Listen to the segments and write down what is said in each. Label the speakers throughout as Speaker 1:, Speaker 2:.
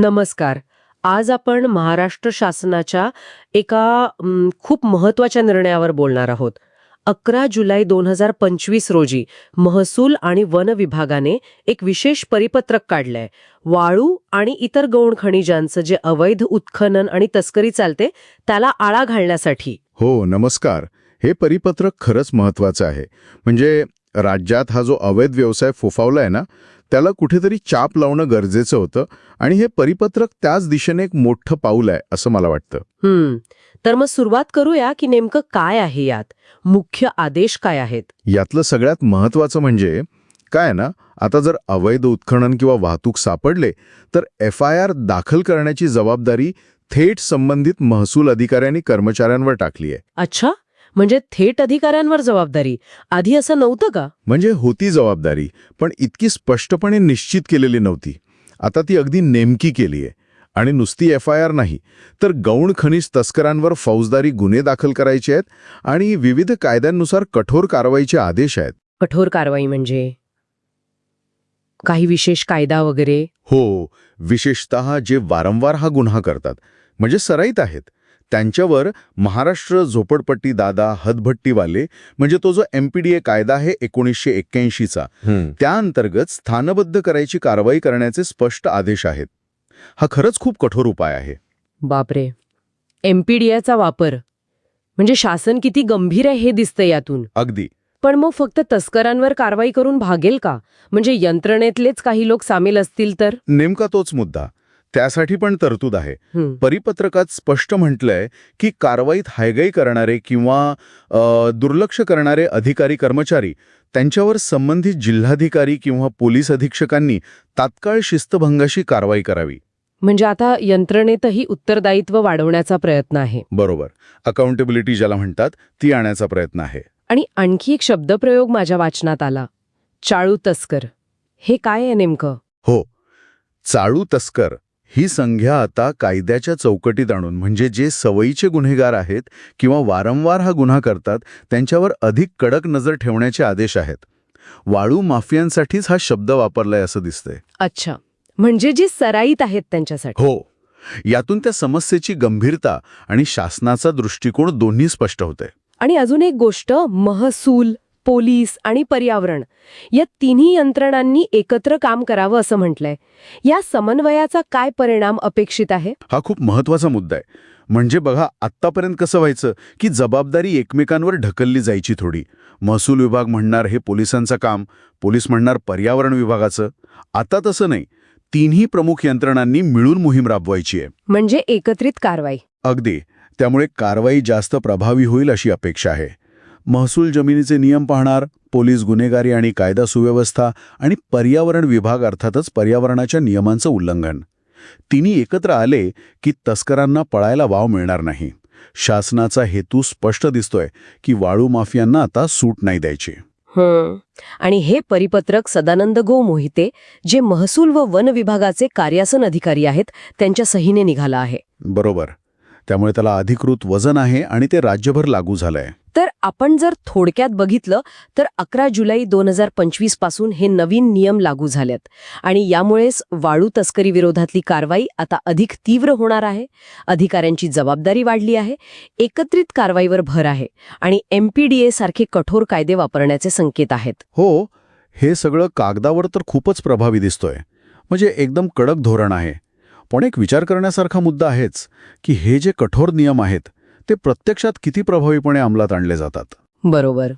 Speaker 1: नमस्कार. आज आपण महाराष्ट्र शासनाच्या एका खूप महत्त्वाच्या निर्णयावर बोलणार आहोत. अकरा जुलै दोन हजार पंचवीस रोजी महसूल आणि वन विभागाने एक विशेष परिपत्रक काढलंय. वाळू आणि इतर गौण खनिजांचं जे अवैध उत्खनन आणि तस्करी चालते त्याला आळा घालण्यासाठी.
Speaker 2: हो नमस्कार. हे परिपत्रक खरंच महत्वाचं आहे. म्हणजे राज्यात हा जो अवैध व्यवसाय फुफावलाय ना त्याला कुठेतरी चाप लावणं गरजेचं होतं आणि हे परिपत्रक त्याच दिशेने एक मोठं पाऊल आहे असं मला वाटतं.
Speaker 1: हम्म. तर मग सुरुवात करूया की नेमकं काय आहे यात? मुख्य आदेश काय आहेत?
Speaker 2: यातलं सगळ्यात महत्वाचं म्हणजे काय ना आता जर अवैध उत्खनन किंवा वाहतूक सापडले तर एफ आय आर दाखल करण्याची जबाबदारी थेट संबंधित महसूल अधिकाऱ्यांनी कर्मचाऱ्यांवर टाकली आहे.
Speaker 1: अच्छा. म्हणजे थेट अधिकाऱ्यांवर जबाबदारी. आधी असं नव्हतं का?
Speaker 2: म्हणजे होती जबाबदारी पण इतकी स्पष्टपणे निश्चित केलेली नव्हती. आता ती अगदी नेमकी केली आहे आणि नुसती एफ आय आर नाही तर गौण खनिज तस्करांवर फौजदारी गुन्हे दाखल करायचे आहेत आणि विविध कायद्यांनुसार कठोर कारवाईचे आदेश आहेत.
Speaker 1: कठोर कारवाई म्हणजे? काही विशेष कायदा वगैरे?
Speaker 2: हो विशेषतः जे वारंवार हा गुन्हा करतात म्हणजे सराईत आहेत. त्यांच्यावर महाराष्ट्र झोपडपट्टी दादा हदभट्टीवाले म्हणजे तो जो एमपीडीए कायदा आहे एकोणीसशे एक्क्याऐंशीचा त्या अंतर्गत स्थानबद्ध करायची कारवाई करण्याचे स्पष्ट आदेश आहेत. हा खरंच खूप कठोर उपाय आहे.
Speaker 1: बापरे. एमपीडीआचा वापर. म्हणजे शासन किती गंभीर आहे हे दिसतं यातून.
Speaker 2: अगदी.
Speaker 1: पण मग फक्त तस्करांवर कारवाई करून भागेल का? म्हणजे यंत्रणेतलेच काही लोक सामील असतील तर?
Speaker 2: नेमका तोच मुद्दा. त्यासाठी पण तरतूद आहे. परिपत्रकात स्पष्ट म्हटलंय की कारवाईत हायगाई करणारे किंवा दुर्लक्ष करणारे अधिकारी कर्मचारी त्यांच्यावर संबंधित जिल्हाधिकारी किंवा पोलीस अधीक्षकांनी तात्काळ शिस्तभंगाशी कारवाई करावी.
Speaker 1: म्हणजे आता यंत्रणेतही उत्तरदायित्व वाढवण्याचा प्रयत्न आहे.
Speaker 2: बरोबर. अकाउंटेबिलिटी ज्याला म्हणतात ती आणण्याचा प्रयत्न आहे.
Speaker 1: आणि आणखी एक शब्दप्रयोग माझ्या वाचनात आला. चाळू तस्कर. हे काय आहे नेमकं?
Speaker 2: हो. चाळू तस्कर. ही संज्ञा आता कायद्याच्या चौकटीत आणून म्हणजे जे सवयीचे गुन्हेगार आहेत किंवा वारंवार हा गुन्हा करतात त्यांच्यावर अधिक कडक नजर ठेवण्याचे आदेश आहेत. वाळू माफियांसाठीच हा शब्द वापरलाय असं दिसतंय.
Speaker 1: अच्छा. म्हणजे जी सराईत आहेत त्यांच्यासाठी.
Speaker 2: हो. यातून त्या समस्येची गंभीरता आणि शासनाचा दृष्टिकोन दोन्ही स्पष्ट होते
Speaker 1: आणि अजून एक गोष्ट महसूल. पोलीस आणि पर्यावरण या तिन्ही यंत्रणांनी एकत्र काम करावं असं म्हटलंय. या समन्वयाचा काय परिणाम अपेक्षित आहे?
Speaker 2: हा खूप महत्त्वाचा मुद्दा आहे. म्हणजे बघा आत्तापर्यंत कसं व्हायचं की जबाबदारी एकमेकांवर ढकलली जायची थोडी. महसूल विभाग म्हणणार हे पोलिसांचं काम पोलीस म्हणणार पर्यावरण विभागाचं. आता तसं नाही. तिन्ही प्रमुख यंत्रणांनी मिळून मोहीम राबवायची आहे.
Speaker 1: म्हणजे एकत्रित कारवाई.
Speaker 2: अगदी. त्यामुळे कारवाई जास्त प्रभावी होईल अशी अपेक्षा आहे. महसूल जमिनीचे नियम पाहणार पोलीस गुन्हेगारी आणि कायदा सुव्यवस्था आणि पर्यावरण विभाग अर्थातच पर्यावरणाच्या नियमांचं उल्लंघन. तिन्ही एकत्र आले की तस्करांना पळायला वाव मिळणार नाही. शासनाचा हेतू स्पष्ट दिसतोय की वाळू माफियांना आता सूट नाही द्यायची.
Speaker 1: आणि हे परिपत्रक सदानंद गो मोहिते जे महसूल व वन विभागाचे कार्यासन अधिकारी आहेत त्यांच्या सहीने निघाला आहे.
Speaker 2: बरोबर. त्यामुळे त्याला अधिकृत वजन आहे आणि ते राज्यभर लागू झालंय.
Speaker 1: तर आपण जर थोडक्यात बघितलं तर अकरा जुलै दोन हजार पंचवीसपासून हे नवीन नियम लागू झालेत. आणि यामुळेच वाळू तस्करी विरोधातली कारवाई आता अधिक तीव्र होणार आहे. अधिकाऱ्यांची जबाबदारी वाढली आहे. एकत्रित कारवाईवर भर आहे. आणि एम सारखे कठोर कायदे वापरण्याचे संकेत आहेत.
Speaker 2: हो हे सगळं कागदावर तर खूपच प्रभावी दिसतोय. म्हणजे एकदम कडक धोरण आहे. पण एक विचार करण्यासारखा मुद्दा आहेच की हे जे कठोर नियम आहेत ते प्रत्यक्षात किती प्रभावीपणे अंमलात आणले जातात?
Speaker 1: बरोबर.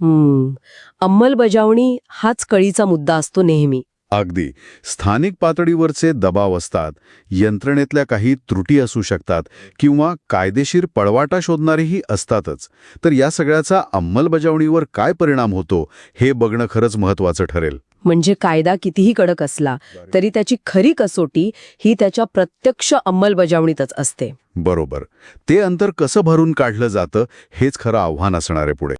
Speaker 1: हम्म. अंमलबजावणी हाच कळीचा मुद्दा असतो नेहमी.
Speaker 2: अगदी. स्थानिक पातळीवरचे दबाव असतात यंत्रणेतल्या काही त्रुटी असू शकतात किंवा कायदेशीर पळवाटा शोधणारेही असतातच. तर या सगळ्याचा अंमलबजावणीवर काय परिणाम होतो हे बघणं खरंच महत्वाचं ठरेल.
Speaker 1: म्हणजे कायदा कितीही कडक असला तरी त्याची खरी कसोटी ही त्याच्या प्रत्यक्ष अंमलबजावणीतच असते.
Speaker 2: बरोबर. ते अंतर कसं भरून काढलं जातं हेच खरं आव्हान असणार आहे पुढे.